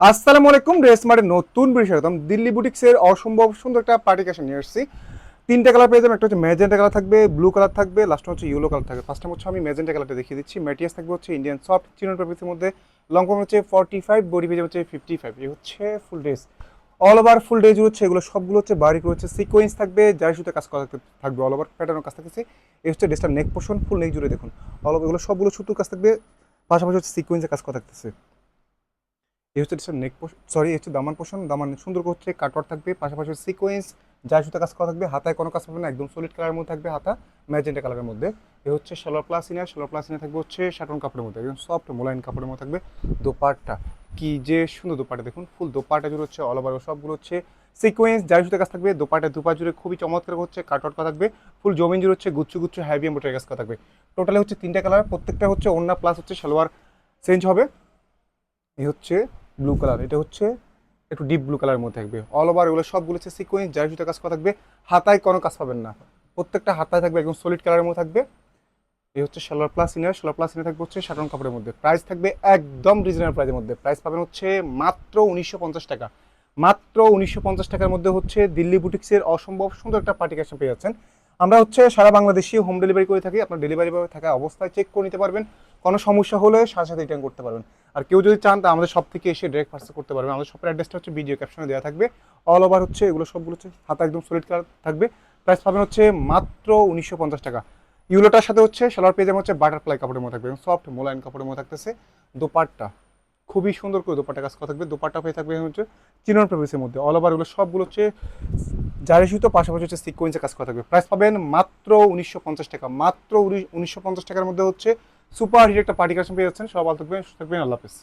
আসসালামু আলাইকুম, ড্রেস মার্টের নতুন স্বাগতম দিল্লি বুটিক্সের অসম্ভব সুন্দর একটা পার্টি নিয়ে এসেছি তিনটা কালার পেয়ে যাবেন, একটা হচ্ছে ম্যাজেন্টা কালার থাকবে, ব্লু কালার থাকবে লাস্ট হচ্ছে ইয়েলো কালার থাকবে। ফার্স্ট টাইম হচ্ছে আমি ম্যাজেন্টা কালারটা দেখিয়ে দিচ্ছি। ম্যাটিয়াস থাকবে হচ্ছে ইন্ডিয়ান সফট চিনন পেপিসের মধ্যে। লং ফর্ম হচ্ছে ফর্টি ফাইভ বডি পেজ হচ্ছে ফিফটি ফাইভ এই হচ্ছে full dress all over full dress হচ্ছে, এগুলো সবগুলো হচ্ছে বারিক হচ্ছে সিকোয়েন্স থাকবে, যার সুতে কাজ করা থাকবে অল ওভার প্যাটার্নের কাজ থাকতেছে। এই হচ্ছে ড্রেসটার নেক পোর্শন ফুল নেক জুড়ে দেখুন। অল ওভার এগুলো সবগুলো সুতোর কাজ থাকবে, পাশাপাশি হচ্ছে সিকোয়েন্সের কাজ করা থাকতেছে। এই হচ্ছে ডিসের নেক সরি হচ্ছে দামান পোষণ দামান সুন্দর হচ্ছে কাটওয়ার থাকবে, পাশাপাশি সিকোয়েন্স যা সুতা কাজ করা থাকবে, হাতায় কোনো কাজ পাবে না, একদম সলিড কালারের মধ্যে থাকবে হাতা ম্যাজেন্টা কালারের মধ্যে। এ হচ্ছে salwar plus inner salwar plus inner থাকবে হচ্ছে শাটন কাপড়ের মধ্যে, একদম সফট মোলাইন কাপড়ের মধ্যে থাকবে দোপাট্টা। কি যে সুন্দর দোপাটা দেখুন, ফুল দোপাটা জুড়ে হচ্ছে অল ওভার সবগুলো হচ্ছে সিকোয়েন্স যাই সুতা কাজ থাকবে দোপাটা দুপা জুড়ে খুবই চমৎকার হচ্ছে কাটওয়ার করা থাকবে, ফুল জমিন জুড়ে হচ্ছে গুচ্ছু গুচ্ছু হ্যাভি এম্বোটারি কাজ করা থাকবে। টোটালে হচ্ছে তিনটা কালার প্রত্যেকটা হচ্ছে ওন্না প্লাস হচ্ছে সালোয়ার চেঞ্জ হবে। এই হচ্ছে ব্লু কালার এটা হচ্ছে একটু ডিপ ব্লু কালারের মধ্যে থাকবে। অল ওভার এগুলো সবগুলো হচ্ছে সিকোয়েন্স যার সুতা কাজ করা থাকবে। হাতায় কোনো কাজ পাবেন না। প্রত্যেকটা হাতায় থাকবে, একদম সলিড কালারের মধ্যে থাকবে। এই হচ্ছে salwar plus inner salwar plus inner থাকবে হচ্ছে সাধারণ কাপড়ের মধ্যে। প্রাইস থাকবে একদম রিজনেবল প্রাইসের মধ্যে। প্রাইস পাবেন হচ্ছে মাত্র উনিশশো পঞ্চাশ টাকা। মাত্র উনিশশো পঞ্চাশ টাকার মধ্যে হচ্ছে দিল্লি বুটিক্সের অসম্ভব সুন্দর একটা পার্টি কাশন পেয়ে যাচ্ছেন। আমরা হচ্ছে সারা বাংলাদেশে হোম ডেলিভারি করে থাকি, আপনার ডেলিভারি বয় থাকা অবস্থায় চেক করে নিতে পারবেন। কোনো সমস্যা হলে সাথে সাথে রিটার্ন করতে পারবেন। আর কেউ যদি চান, তা আমাদের সব থেকে এসে ডিরেক্ট পার্সেল করতে পারবেন। আমাদের শপের অ্যাড্রেসটা হচ্ছে ভিডিও ক্যাপশনে দেওয়া থাকবে। অল ওভার হচ্ছে এগুলো সবগুলো হচ্ছে হাতা একদম সলিড কালার থাকবে। প্রাইস পাবেন হচ্ছে মাত্র উনিশশো পঞ্চাশ টাকা। ইউলোটার সাথে হচ্ছে সালোয়ার যাবেন হচ্ছে বাটারফ্লাই কাপড়ের মতো থাকবে। সফট মোলাইন কাপড়ের মধ্যে থাকতেছে। দোপাট্টা, খুবই সুন্দর করে দোপাট্টা কাজ করা থাকবে। দোপাট্টা পেয়ে থাকবে হচ্ছে চিনন পেপিসের মধ্যে। অল ওভার এগুলো সবগুলো হচ্ছে জারি সুতো পাশাপাশি হচ্ছে সিকোয়েন্সে কাজ করা থাকবে। প্রাইস পাবেন মাত্র উনিশশো পঞ্চাশ টাকা। মাত্র উনিশশো পঞ্চাশ টাকার মধ্যে হচ্ছে সুপার হিট একটা পার্টি কাশন পেয়ে যাচ্ছেন। সব ভালো থাকবেন, সুস্থ থাকবেন, আল্লাহ হাফেজ।